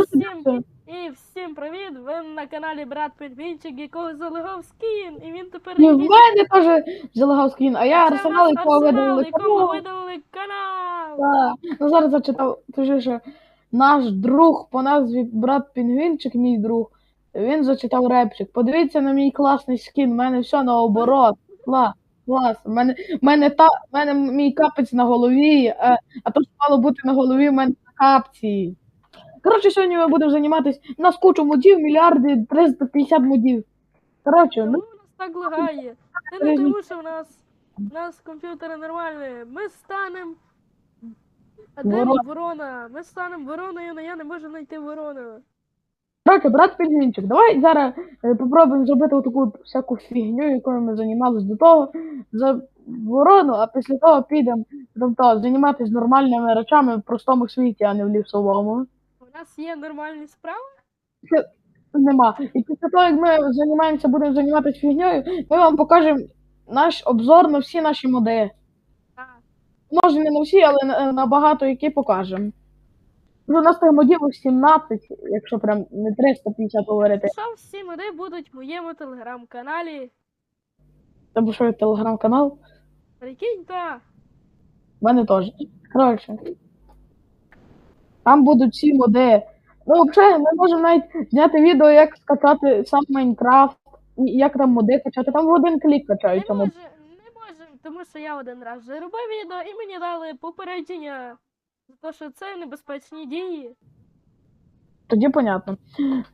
всім, і всім привіт! Ви на каналі Брат Пельвінчик, якого залегав скін, і він тепер І в якийсь- мене теж залагав скін, а я Це арсенал, якого Арсенал, видалили якому канал. видалили канал. Так. Ну зараз зачитав, точніше, наш друг по назві брат Пінгвінчик, мій друг, він зачитав репчик. Подивіться на мій класний скін, в мене все наоборот. Клас, клас. У мене, в мене, та, в мене мій капець на голові, а, а то, що мало бути на голові, в мене на капці. Коротше, сьогодні ми будемо займатися. У нас кучу модів, мільярди, 350 модів. Коротше, ну, у нас так лагає? Це не тому, що в нас, в нас комп'ютери нормальні. Ми станемо. А де Ворона. ворона? Ми станемо вороною, але я не можу знайти ворону. Коротше, брат Пінгвінчик, давай зараз е, попробуємо зробити таку всяку фігню, якою ми займалися до того, за ворону, а після того підемо тобто, займатися нормальними речами в простому світі, а не в лісовому. У нас є нормальні справи? Нема. І після того, як ми займаємося, будемо займатися фігньою, ми вам покажемо наш обзор на всі наші моди. Так. Може не на всі, але на, на багато які покажемо. Ну, у нас тих модів 17, якщо прям не 350 говорити. Що всі моди будуть в моєму телеграм-каналі? Тому що телеграм-канал. Прикинь, та. В мене теж. Коротше. Там будуть всі моди. Ну, взагалі, ми можемо навіть зняти відео, як скачати сам Майнкрафт, і як там моди качати. Там в один клік Не качаються моди. може, не можемо, тому що я один раз вже робив відео і мені дали попередження за те, що це небезпечні дії. Тоді понятно.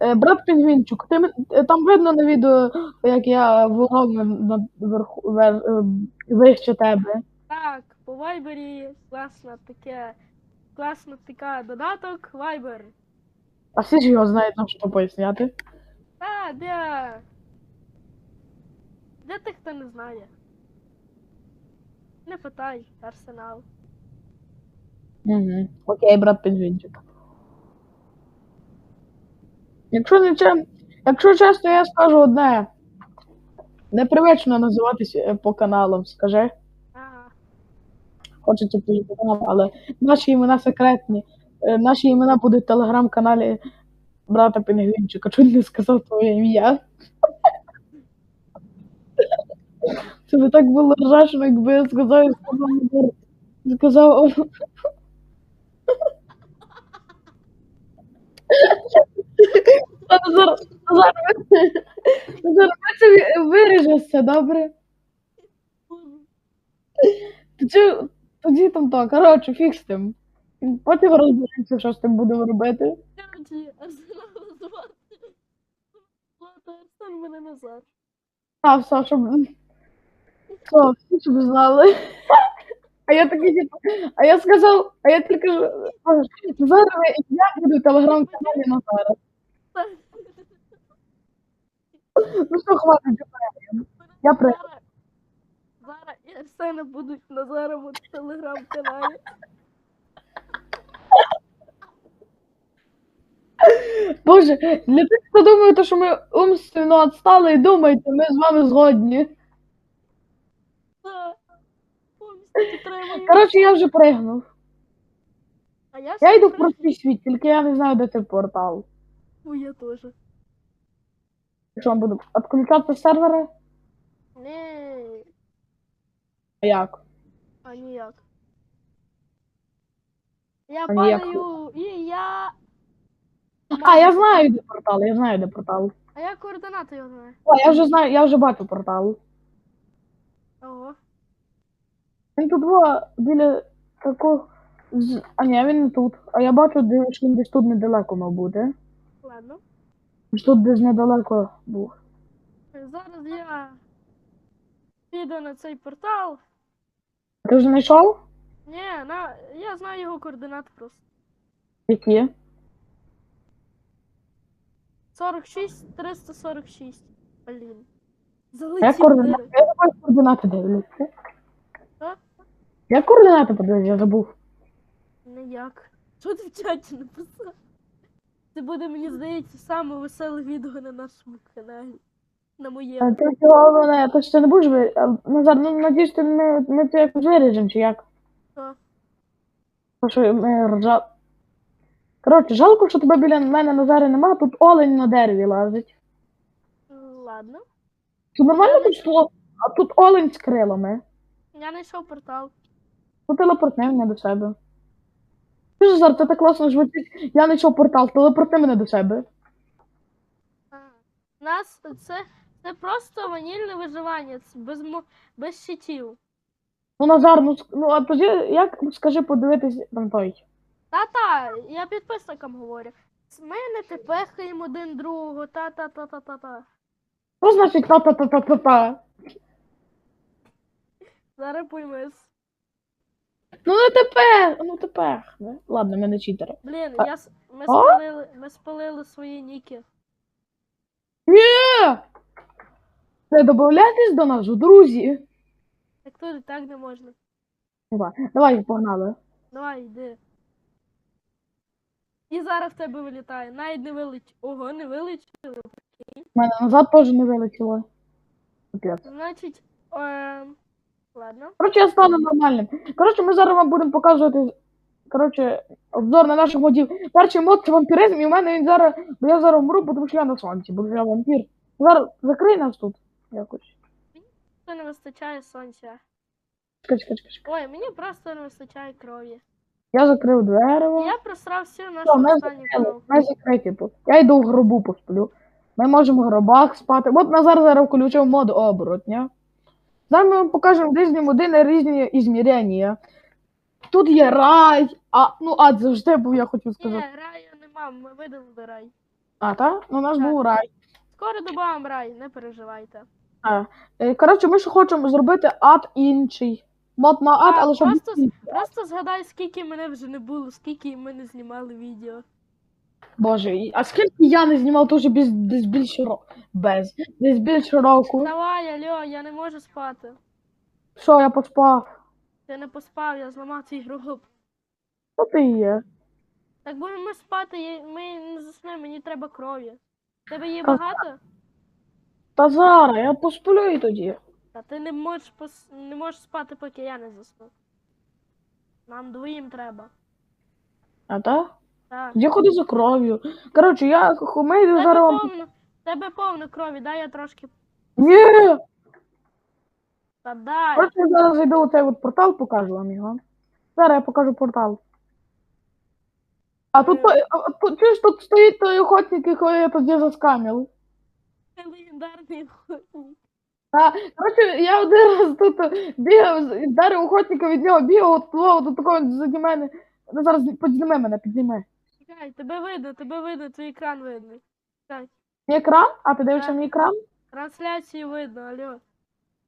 Е, брат Пінгвінчук, ти, е, там видно на відео, як я ворог на верху, вер, е, вище тебе. Так, по Вайбері класно таке, класно така додаток Viber. А всі ж його знають, нам що поясняти. Та, де? Де тих, хто не знає? Не питай, арсенал. Угу. Окей, брат Пінгвінчик. Якщо не чем, якщо чесно, я скажу одне. Непривично називатись е, по каналам, скажи. Хочеться канал, але наші імена секретні. Е, Наші імена будуть в телеграм-каналі брата Пінгвінчика. Чуть не сказав твоє ім'я. Це би так було ржачно, якби я сказав, я сказав, Зараз, це виріжеться, добре? Тоді, тоді там то, коротше, фіг з тим. Потім розберемося, що з тим будемо робити. Короче, арсенал звати. Звати Арсен мене Назар. А, все, щоб. Все, всі щоб знали. А я такий, типу, а я сказав, а я тільки ж зараз я буду в телеграм-каналі Назара. Ну що, хватить, Я при- Зараз, зараз і Арсена будуть в Назарову телеграм-каналі. Боже, хто думає, то, що ми умственно відстали і думаєте, ми з вами згодні. Та, Повністю підтримую. Коротше, я вже пригнув. А я, Я ще йду в при- простий світ, тільки я не знаю, де цей портал. Ой, я теж. Що вам буду відключати сервери? Не, А як? а ніяк. Я А ніяк. падаю, і я. А, я знаю, де портал, я знаю, де портал. А я координати його знаю. О, я вже знаю, я вже бачу портал. Ого. Він тут во, біля такого. з- А ні, він не тут. А я бачу, де що він десь тут недалеко мав бути. Ладно. Ж Тут десь недалеко був. Зараз я піду на цей портал. Ти вже знайшов? Ні, на, я знаю його координати просто. Які? 46, 346. Блін. Я Залетів. координати. Я забув координати дивлюся. Що? Я координати подивився, я забув. Ніяк. Що ти в чаті написав? Це буде, мені здається, саме веселе відео на нашому каналі. На А моєму. ти цього мене, то що ти не будеш ви. Назар, ну надіюсь, ти ми, ми це якось виріжемо, чи як? Що? Що ми ржа. Коротше, жалко, що тебе біля мене Назари нема, тут олень на дереві лазить. Ладно. Тут нормально тут шло, а тут олень з крилами. Я знайшов портал. Ну телепортни мене до себе. Ти ж зараз це так класно звучить. Я знайшов портал, телепортни мене до себе. Нас це, це просто ванільне виживання, це без, мо- без щитів. Ну, Назар, ну, ск- ну а тоді як скажи подивитись там той. Та-та, я підписникам говорю. Ми не тепехаємо один другого, та-та-та-та-та-та. Що значить та-та-та-та-та-та? Зараз поймеш. Ну не тепер, ну тепер. не? Ладно, мене читери. Блін, я, с- ми, А? спалили, ми спалили свої ніки. Ні! Ви додаєтесь до нас, друзі. Так тут так не можна. Давай, давай, погнали. Давай, йди. І зараз в тебе вилітає. Навіть не вилетіло. Ого, не вилетіло. У мене назад теж не вилетіло. Капець. Значить, е... ладно. Коротше, я стану нормальним. Коротше, ми зараз вам будемо показувати. Коротше, обзор на наших модів. Перший мод це вампіризм, і в мене він зараз. Бо я зараз вмру, тому що я на сонці, бо я вампір. Зараз закрий нас тут. Якось. Це не вистачає сонця. Чекай, чекай, чекай, чекай. Ой, мені просто не вистачає крові. Я закрив дерево. Я просрав всю Все, нашу ми останню закрили. кров. Ми закриті тут. Я йду в гробу посплю. Ми можемо в гробах спати. От Назар зараз включив мод оборотня. Зараз ми вам покажемо різні моди на різні ізмірення. Тут є рай, а ну ад завжди був, я хотів Ні, сказати. раю нема, ми видалили рай. А, так? Ну, у нас Так. був рай. Скоро добавимо рай, не переживайте. А, е, коротше, ми ще хочемо зробити ад інший. Мод на ад, але щоб. просто, просто згадай, скільки мене вже не було, скільки ми не знімали відео. Боже, і- а скільки я не знімав, то вже без, десь більше року. Без. Десь більше року. Давай, алло, я не можу спати. Що, я поспав? Ти не поспав, я зламав твій гроб. Що ти є? Так будемо спати, я- ми не заснемо, мені треба крові. Тебе є багато? Та зараз, я посплю і тоді. Та ти не можеш пос... не можеш спати, поки я не засну. Нам двоїм треба. А так? Так. Я ходи за кров'ю. Коротше, я хумейду Тебе зараз вам. повно, тебе повно крові, дай я трошки. Ні! Та дай. Коротше, я зараз зайду у цей от портал, покажу вам його. Зараз я покажу портал. А тут, той- а, а тут чуєш, тут стоїть той охотник, якого я тоді заскамив. Ти легендарний охотник. Коротше, я один раз тут бігав, з- вдарив охотника від нього, бігав от того, до такого заді мене. Ну зараз підніми мене, підніми. Чекай, тебе видно, тебе видно, твій екран видно. Чекай, Мій екран? А ти дивишся Так. мій екран? трансляцію видно, алло.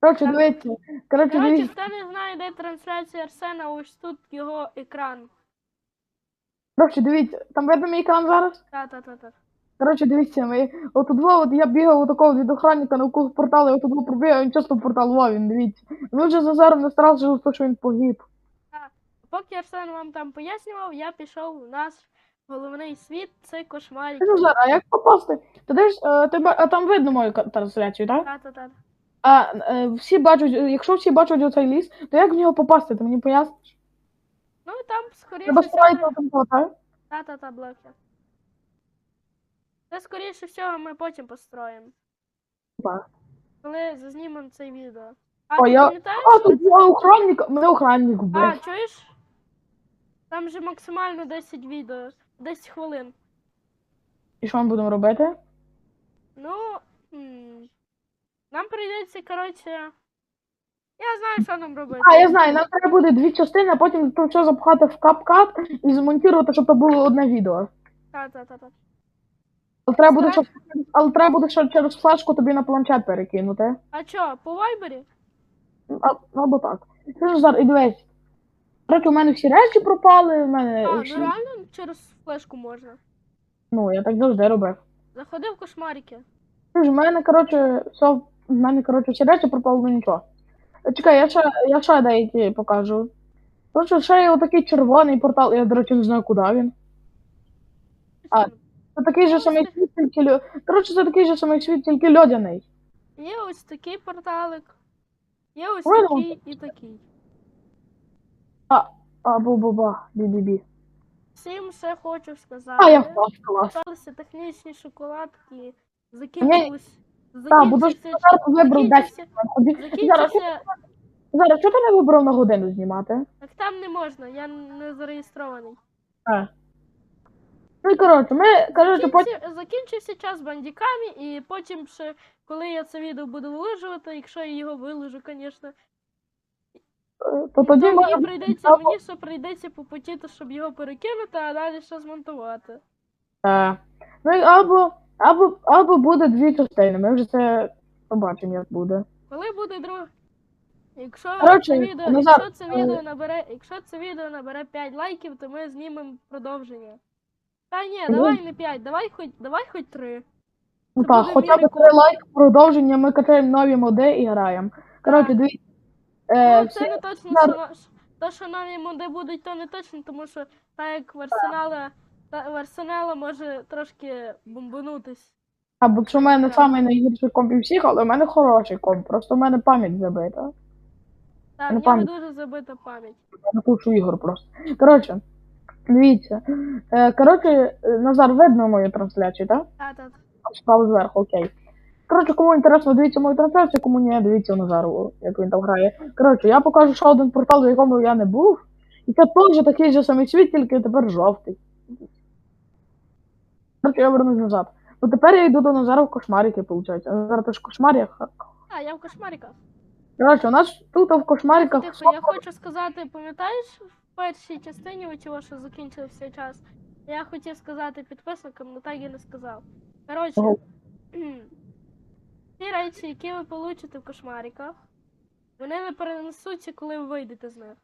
Коротше, Так. дивіться. Коротше, Коротше, дивіться. хто не знає, де трансляція Арсена, ось тут його екран. Коротше, дивіться. Там видно мій екран зараз? Та-та-та-та. Коротше, дивіться, ми от во, от я бігав у такого від охранника навколо порталу, я тут во пробігав, він часто в портал во, він дивіться. Він вже за зараз не старався, що він погиб. Поки Арсен вам там пояснював, я пішов в наш головний світ, це. Скажи, Зар, а як попасти? Ти дивиш, е, тебе, а там видно мою трансляцію, так? Та-та-та. А е, всі бачать, е, якщо всі бачать оцей ліс, то як в нього попасти? Ти мені поясниш? Ну там скоріше Треба всього. там так? Та-та-та, блоки. Це скоріше всього ми потім построїмо. Коли зазнімемо це відео. А О, ти я- пам'ятаєш? А, тут я охранник, мене охранник А, вбив. чуєш? Там же максимально 10 відео, 10 хвилин. І що ми будемо робити? Ну, м, нам прийдеться, коротше. Я знаю, що нам робити. А, я знаю, нам треба буде дві частини, а потім то все запхати в кап-кат і змонтувати, щоб це було одне відео. Та-та-та-та. Але треба буде, ще, але треба буде ще через флешку тобі на планшет перекинути. А чо, по вайбері? А, або так. Ти ж зараз, і дивись. Коротше, у мене всі речі пропали, у мене. А, ну реально через флешку можна. Ну, я так завжди робив. Заходи в кошмарики. Ти ж в мене, коротше, все, в мене, коротше, всі речі пропали, ну нічого. Чекай, я ще, я ще деякі покажу. Коротше, ще є отакий червоний портал, я, до речі, не знаю, куди він. А. Це такий же самий світ, тільки льо... Коротше, це такий же самий світ, тільки льодяний. Є ось такий порталик. Є ось Ой, ну. такий і такий. А, бу-бу-ба, бі-бі-бі. всім ще хочу сказати. А, я клас. Залишилися технічні шоколадки. Закінчилось. Так, Закінчився. зараз вибрав 10 Закінчився. Ході- Зараз, Закінчився. зараз, що ти не вибрав на годину знімати? Так там не можна, я не зареєстрований. А. Ну і коротше, ми, коротше, потім. Закінчив- Закінчився час з бандіками, і потім ще, коли я це відео буду вилежувати, якщо я його виложу, звісно, е, То тоді то мені прийдеться, мені ще прийдеться попотіти, щоб його перекинути, а далі ще змонтувати. Е, Ну і або, або, або буде дві частини. Ми вже це побачимо, як буде. Коли буде друг. Якщо Коротше, це відео, Назар, якщо це е, відео набере, якщо це відео набере 5 лайків, то ми знімемо продовження. Та ні, Ну. давай не 5, давай хоч давай хоч 3. Ну так, буде хоча б три рекорд. продовження, ми качаємо нові моди і граємо. Коротше, дивіться. Е, Ну, це не точно, що наш- то, що нові моди будуть, то не точно, тому що так як в арсенала, та, в арсенала може трошки бомбанутись. А, бо що в мене самий найгірший комп із всіх, але в мене хороший комп. Просто в мене пам'ять забита. Так, Ну, в нього пам'ять. дуже забита пам'ять. Я не кучу ігор просто. Коротше, дивіться. Е, коротше, е, Назар, видно мою трансляцію, так? Та, та, Справа зверху, окей. Коротше, кому інтересно, дивіться мою трансляцію, кому ні, дивіться Назару, як він там грає. Коротше, я покажу ще один портал, в якому я не був. І це теж такий же самий світ, тільки тепер жовтий. Коротше, я вернусь назад. Ну тепер я йду до Назара в кошмарики, виходить. А Назар, ти ж в кошмарях? А, я в кошмариках. Коротше, у нас тут в кошмариках. Тихо, я хочу сказати, пам'ятаєш в першій частині у цього, що закінчився час? Я хотів сказати підписникам, але так і не сказав. Коротше, ті речі, які ви получите в кошмариках, вони не перенесуться, коли ви вийдете з них.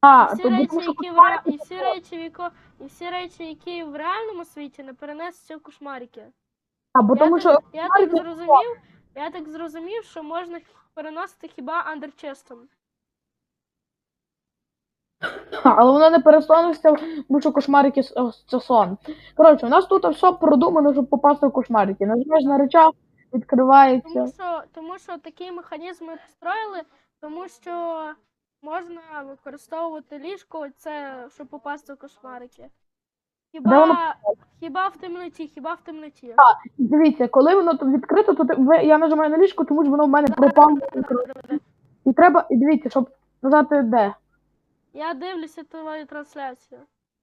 А, всі речі, які в ре... і всі речі, в яко... і всі речі, які в реальному світі, не перенесуться в кошмарики. А, бо Я тому так- що Я так зрозумів, я так зрозумів, що можна переносити хіба андерчестом. Але воно не пересунеться, тому що кошмарики це сон. Коротше, у нас тут все продумано, щоб попасти в кошмарики. Нажимаєш на речах, відкривається. Тому що, тому що такі механізми построїли, тому що можна використовувати ліжко, це щоб попасти в кошмарики. Де воно Хіба, хіба в темноті, хіба в темноті. Дивіться, коли воно тут відкрито, то я нажимаю на ліжко, тому що воно в мене пропало. І треба, і дивіться, щоб сказати де. Я дивлюся твою трансляцію.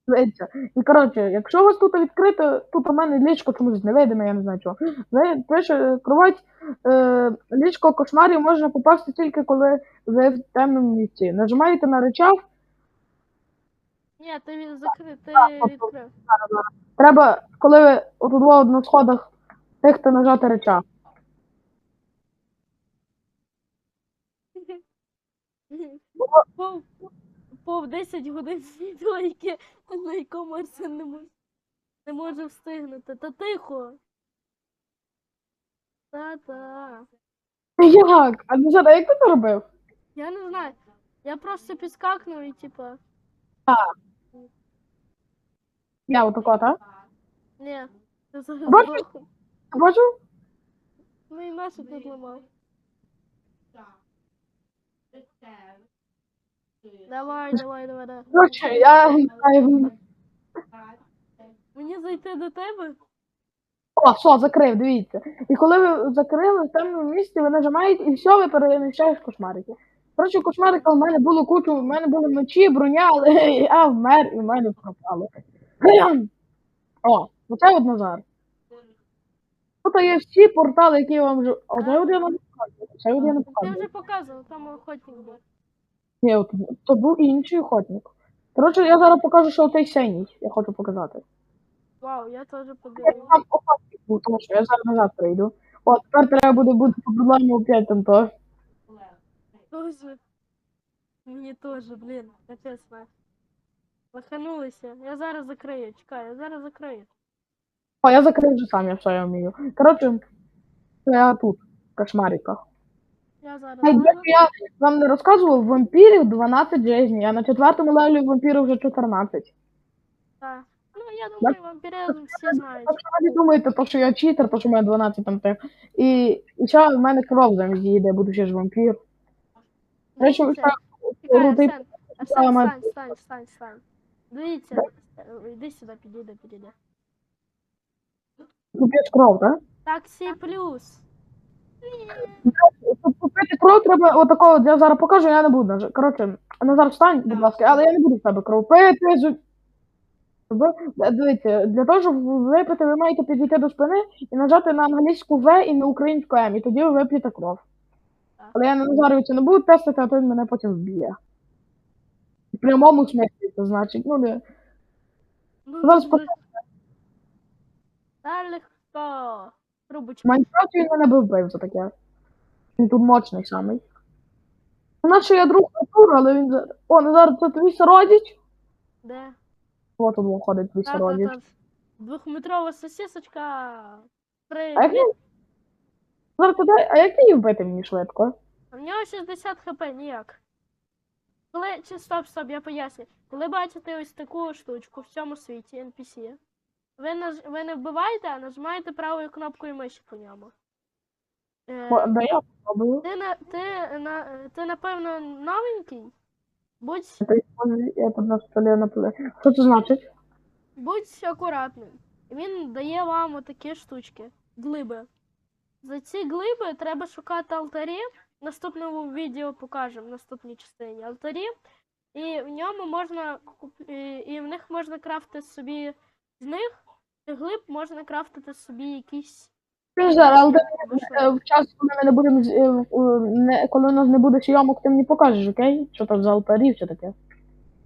Дивіться. І коротше, якщо у вас тут відкрито, тут у мене ліжко чомусь невидиме, я не знаю чого. Ви пише кровать, е, ліжко кошмарів можна попасти тільки коли ви в темному місці. Нажимаєте на речах, Ні, ти від- закри... ти тобто- відкрив. треба, коли ви отут на сходах, тихто нажати речах. Пов, пов 10 годин відео, яке на якому Арсен не може, не може встигнути. Та тихо. Та-та. Як? А Назар, а як ти це робив? Я не знаю. Я просто підскакнув і типа. Я отако, так? Ні. Ти Бачиш? Ти бачив? Ну і тут ламав? Давай, давай, давай, давай. Коротше, я не. Мені зайти до тебе? О, все, закрив, дивіться. І коли ви закрили в темному місці, ви нажимаєте і все, ви переміщаєш кошмарики. Коротше, кошмарика в мене було кучу, в мене були мечі, броня, але я вмер і в мене пропало. О, оце от Назар. Тут є всі портали, які я вам вже. Оце от я не показую. Це от я не Ти показую. вже показував, там охотник був. Ні, от, то був інший охотник. Коротше, я зараз покажу, що цей синій, я хочу показати. Вау, я теж Я там охотник був, тому що я зараз назад прийду. От, тепер треба буде бути по проблемі опять там то. Тоже. Мені теж, блін, капець на. Лоханулися. Я зараз закрию, чекай, я зараз закрию. О, я закрив вже сам, я все я вмію. Коротше, я тут, в кошмариках. Я зараз. Я вам не розказував, вампірів 12 жизней, а на четвертому левелі вампірів вже 14. Так. Ну, я думаю, вампіризм всі знають. Так ви не думаєте, то, що я читер, то що в мене 12 там тих. І, і ще в мене кров замість їде, буду ще ж вампір. Речі, Арсен, має- стань, стань, стань, стань. Дивіться, Йди сюди, підійди, підійди. Купиш кров, так? Так, Сі плюс. Щоб купити кров, треба отакого, от я зараз покажу, я не буду. наж- Коротше, Назар, встань, будь ласка, але я не буду в тебе кров пити. зу- Ви- е, Дивіться, для того, щоб випити, ви маєте підійти до спини і нажати на англійську В і на українську М, і тоді ви вип'єте кров. Але я на Назаровича не буду тестити, а то він мене потім вб'є. В прямому смислі, це значить, ну не. Ну, Зараз ну, покажу. Та легко. В Трубочка. Майнкрафті він мене би вбив за таке. Він тут мощний самий. У нас ще є друг Артур, але він за. О, Назар, це твій сородіч? Де? О, тут виходить твій сородіч. та. Двохметрова сосисочка. А як Привіт. він? Назар, ти дай, а як ти її вбити мені швидко? А в нього 60 хп ніяк. Коли. Чи стоп, стоп, я поясню. Коли бачите ось таку штучку в цьому світі NPC, ви, наж... ви не вбиваєте, а нажимаєте правою кнопкою миші по ньому. Е, Да я попробую. ти, на... ти, на... ти, напевно, новенький? Будь, Ти- Я тут на столі на. Що це значить? будь акуратним. Він дає вам отакі штучки. Глиби. За ці глиби треба шукати алтарі. В наступному відео покажемо в наступній частині алтарі. І в ньому можна куп- і- і в них можна крафтити собі з них глиб можна крафтити собі якісь. Назар, але ти в час, коли ми не будемо е, не, коли у нас не буде сйомок, ти мені покажеш, окей? Що там за алтарі, що таке?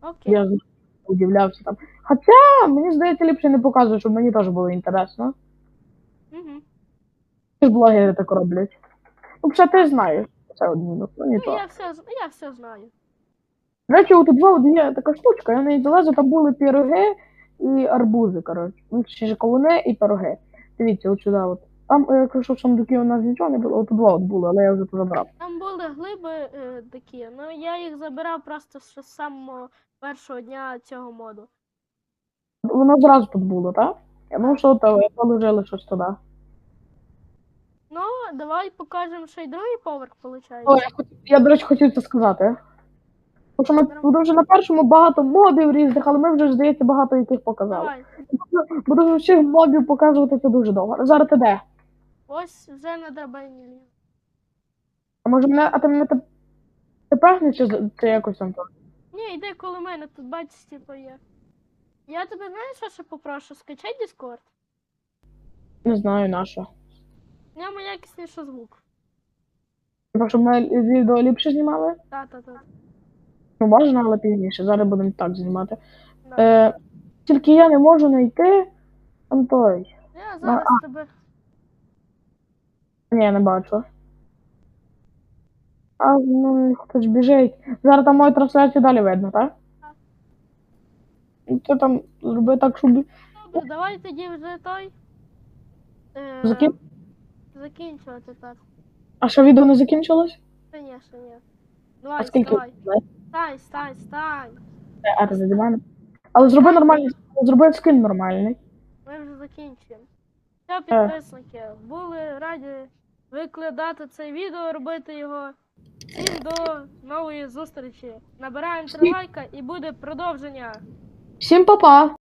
Окей. Я удивлявся там. Хоча, мені здається, ліпше не показує, щоб мені теж було інтересно. Угу. Ж блогери так роблять. Ну, ти знаєш. Це один ну ні Ну, то. я все, я все знаю. До речі, у тут є така штучка, я в неї залезу, там були піроги і арбузи, коротше. Ну, ж кавуни і пироги. Дивіться, от сюди от. Там, е, якщо в сундуки у нас нічого не було, от два от були, але я вже то забрав. Там були глиби е, такі, ну я їх забирав просто з самого першого дня цього моду. Воно зразу тут було, так? Я думав, що то ви положили щось туди. Ну, давай покажемо ще й другий поверх, виходить. О, я, хот- я, до речі, хотів це сказати. Тому що ми буде вже на першому багато мобів різних, але ми вже, здається, багато яких показали. Давай. Буду всіх мобів показувати це дуже довго. Зараз ти де? Ось вже на драбині. А може мене, а ти мене те- тепер чи, чи якось там? Ні, йди коло мене, тут бачиш, типу є. Я тебе знаєш, що ще попрошу? Скачай Discord. Не знаю на що. В ньому якісніше звук. Типа, щоб ми відео ліпше знімали? Та-та-та. Ну, можна, але пізніше. Зараз будемо так знімати. Е, тільки я не можу знайти там той. Я зараз тебе. Ні, не бачу. А, ну, хтось біжить. Зараз там мою трансляцію далі видно, так? Так. Ти там зроби так, щоб. Добре, давай тоді вже той. Е, Закін... Закінчувати так. А що відео не закінчилось? Звісно, ні. А Давай, скільки? вставай. Стань, стань, стань. А, ти заді мене. Але зроби нормальний, зроби скин нормальний. Ми вже закінчуємо. Все, підписники, були раді викладати це відео, робити його. Всім до нової зустрічі. Набираємо три лайка і буде продовження. Всім па-па!